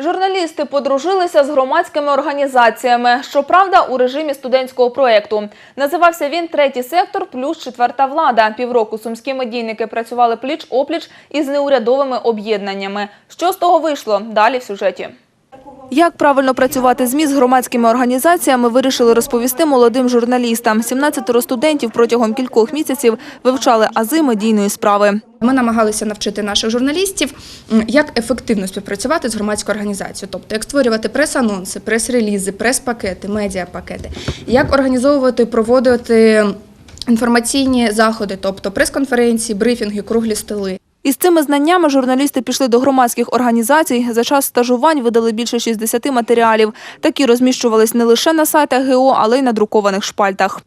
Журналісти подружилися з громадськими організаціями. Щоправда, у режимі студентського проєкту. Називався він Третій сектор плюс четверта влада. Півроку сумські медійники працювали пліч-опліч із неурядовими об'єднаннями. Що з того вийшло? Далі в сюжеті. Як правильно працювати ЗМІ з громадськими організаціями, вирішили розповісти молодим журналістам. 17 студентів протягом кількох місяців вивчали ази медійної справи. Ми намагалися навчити наших журналістів, як ефективно співпрацювати з громадською організацією, тобто як створювати прес-анонси, прес-релізи, прес-пакети, медіапакети, як організовувати, проводити інформаційні заходи, тобто прес-конференції, брифінги, круглі столи. Із цими знаннями журналісти пішли до громадських організацій. За час стажувань видали більше 60 матеріалів. Такі розміщувались не лише на сайтах ГО, але й на друкованих шпальтах.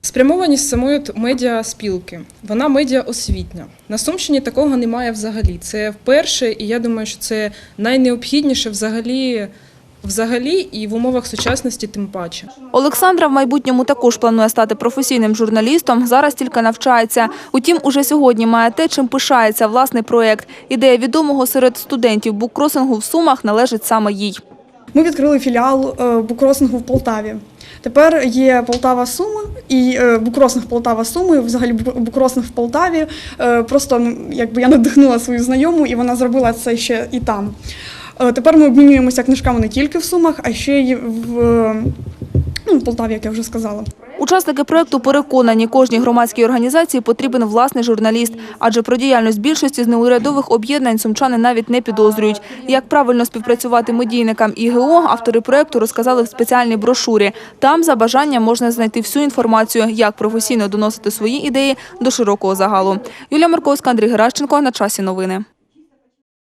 Спрямованість самої медіаспілки. Вона медіаосвітня. На Сумщині такого немає взагалі. Це вперше, і я думаю, що це найнеобхідніше взагалі, взагалі і в умовах сучасності тим паче. Олександра в майбутньому також планує стати професійним журналістом. Зараз тільки навчається. Утім, уже сьогодні має те, чим пишається власний проєкт. Ідея відомого серед студентів буккросингу в Сумах належить саме їй. Ми відкрили філіал е, букросингу в Полтаві. Тепер є Полтава Суми і е, букросинг Полтава Суми, взагалі бу- букросинг в Полтаві. Е, Просто якби я надихнула свою знайому, і вона зробила це ще і там. Е, Тепер ми обмінюємося книжками не тільки в Сумах, а ще й в, ну, в Полтаві, як я вже сказала. Учасники проєкту переконані, кожній громадській організації потрібен власний журналіст, адже про діяльність більшості з неурядових об'єднань сумчани навіть не підозрюють. Як правильно співпрацювати медійникам і ГО, автори проєкту розказали в спеціальній брошурі. Там за бажанням можна знайти всю інформацію, як професійно доносити свої ідеї до широкого загалу. Юлія Марковська, Андрій Геращенко. На часі новини.